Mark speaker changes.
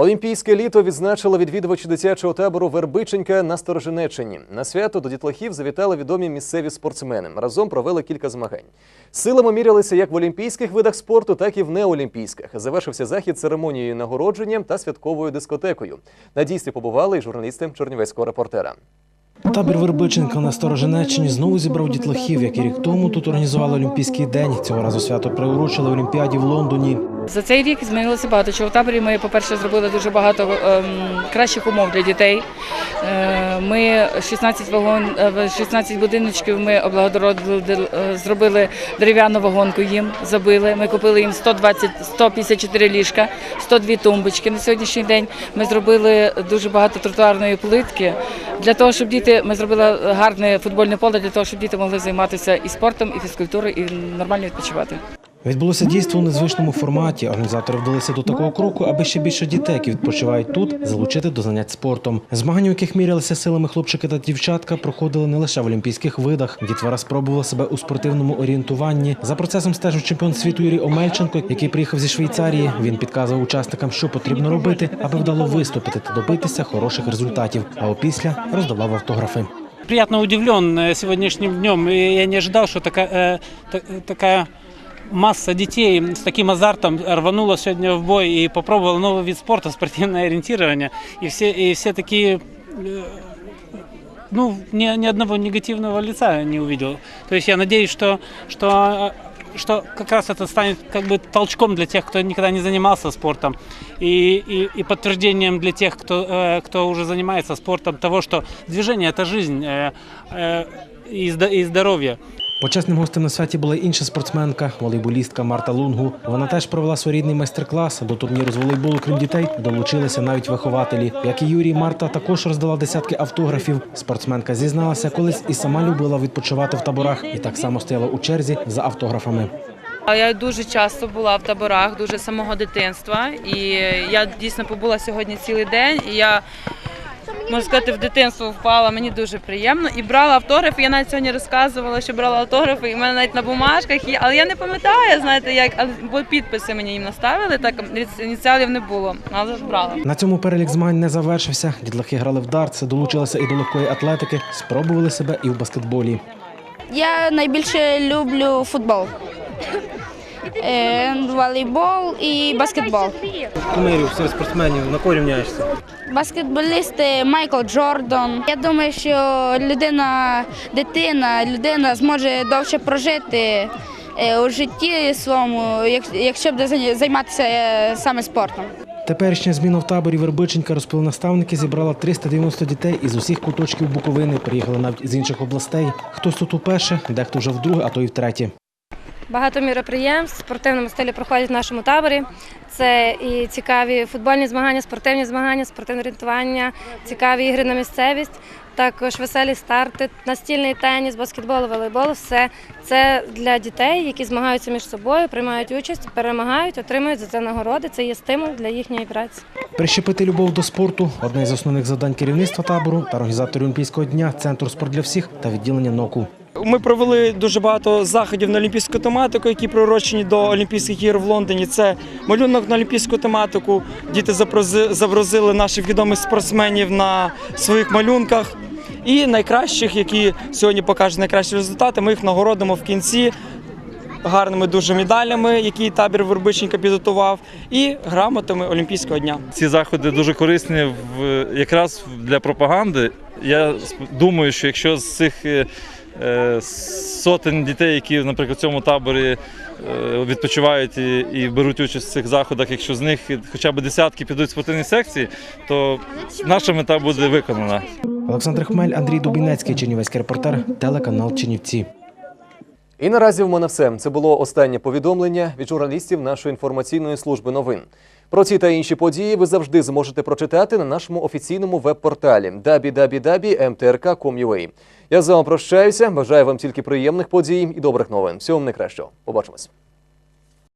Speaker 1: Олімпійське літо відзначило відвідувачі дитячого табору Вербиченька на Сторожинеччині. На свято до дітлахів завітали відомі місцеві спортсмени. Разом провели кілька змагань. Силами мірялися як в олімпійських видах спорту, так і в неолімпійських. Завершився захід церемонією нагородження та святковою дискотекою. На дійстві побували й журналісти Чернівецького репортера.
Speaker 2: Табір Вербиченка на Сторожинеччині знову зібрав дітлахів, як і рік тому тут організували Олімпійський день. Цього разу свято приурочили Олімпіаді в Лондоні.
Speaker 3: За цей рік змінилося багато чого в таборі. Ми, по-перше, зробили дуже багато ем, кращих умов для дітей. Е, ми 16 вагон, е, 16 будиночків ми облагородили, е, зробили дерев'яну вагонку їм, забили. Ми купили їм 120, 154 ліжка, 102 тумбочки. На сьогоднішній день ми зробили дуже багато тротуарної плитки. Для того, щоб діти, ми зробили гарне футбольне поле для того, щоб діти могли займатися і спортом, і фізкультурою, і нормально відпочивати.
Speaker 2: Відбулося дійство у незвичному форматі. Організатори вдалися до такого кроку, аби ще більше дітей, які відпочивають тут, залучити до занять спортом. Змагання, у яких мірялися силами хлопчики та дівчатка, проходили не лише в олімпійських видах. Дітвора спробувала себе у спортивному орієнтуванні. За процесом стежив чемпіон світу Юрій Омельченко, який приїхав зі Швейцарії. Він підказував учасникам, що потрібно робити, аби вдало виступити та добитися хороших результатів. А опісля роздавав автографи.
Speaker 4: приятно удивлен э, сегодняшним днем. Я не ожидал, что такая, э, та- такая масса детей с таким азартом рванула сегодня в бой и попробовала новый вид спорта, спортивное ориентирование. И все, и все такие, э, ну, ни, ни одного негативного лица не увидел. То есть я надеюсь, что, что что как раз это станет как бы толчком для тех, кто никогда не занимался спортом, и, и, и подтверждением для тех, кто, э, кто уже занимается спортом, того, что движение это жизнь э, э, и, здо- и здоровье.
Speaker 2: Почесним гостем на святі була інша спортсменка, волейболістка Марта Лунгу. Вона теж провела своєрідний майстер-клас. До турніру з волейболу, крім дітей, долучилися навіть вихователі. Як і Юрій, Марта також роздала десятки автографів. Спортсменка зізналася, колись і сама любила відпочивати в таборах, і так само стояла у черзі за автографами.
Speaker 5: Я дуже часто була в таборах, дуже самого дитинства. І я дійсно побула сьогодні цілий день. І я можна сказати, в дитинство впала. Мені дуже приємно. І брала автографи. Я навіть сьогодні розказувала, що брала автографи, і в мене навіть на бумажках є. Але я не пам'ятаю, знаєте, як бо підписи мені їм наставили. Так ініціалів не було, але брала.
Speaker 2: На цьому перелік змагань не завершився. Дітлахи грали в дартс, долучилися і до легкої атлетики, спробували себе і в баскетболі.
Speaker 6: Я найбільше люблю футбол, волейбол і баскетбол.
Speaker 2: Кумирів серед спортсменів на кого рівняєшся?
Speaker 6: Баскетболісти Майкл Джордан. Я думаю, що людина, дитина, людина зможе довше прожити е, у житті своєму, якщо буде займатися е, саме спортом.
Speaker 2: Теперішня зміна в таборі Вербиченька розповіли наставники, зібрала 390 дітей із усіх куточків Буковини. Приїхали навіть з інших областей. Хтось тут уперше, дехто вже вдруге, а то й втретє.
Speaker 7: Багато міроприємств в спортивному стилі проходять в нашому таборі. Це і цікаві футбольні змагання, спортивні змагання, спортивне орієнтування, цікаві ігри на місцевість, також веселі старти, настільний теніс, баскетбол, волейбол. Все це для дітей, які змагаються між собою, приймають участь, перемагають, отримують за це нагороди. Це є стимул для їхньої праці.
Speaker 2: Прищепити любов до спорту одне з основних завдань керівництва табору та організаторів Олімпійського дня, центру спорт для всіх та відділення НОКУ.
Speaker 8: Ми провели дуже багато заходів на олімпійську тематику, які приурочені до Олімпійських ігор в Лондоні. Це малюнок на олімпійську тематику. Діти запрози- завразили наших відомих спортсменів на своїх малюнках. І найкращих, які сьогодні покажуть найкращі результати, ми їх нагородимо в кінці гарними дуже медалями, які табір Вербиченка підготував, і грамотами Олімпійського дня.
Speaker 9: Ці заходи дуже корисні в якраз для пропаганди. Я думаю, що якщо з цих е, сотень дітей, які, наприклад, в цьому таборі е, відпочивають і, і беруть участь в цих заходах, якщо з них хоча б десятки підуть в спортивні секції, то наша мета буде виконана.
Speaker 2: Олександр Хмель, Андрій Дубінецький, Чернівецький репортер, телеканал Чернівці.
Speaker 1: І наразі в мене все. Це було останнє повідомлення від журналістів нашої інформаційної служби новин. Про ці та інші події ви завжди зможете прочитати на нашому офіційному веб-порталі www.mtrk.com.ua. Я з вами прощаюся. Бажаю вам тільки приємних подій і добрих новин. Всього вам найкращого. Побачимось.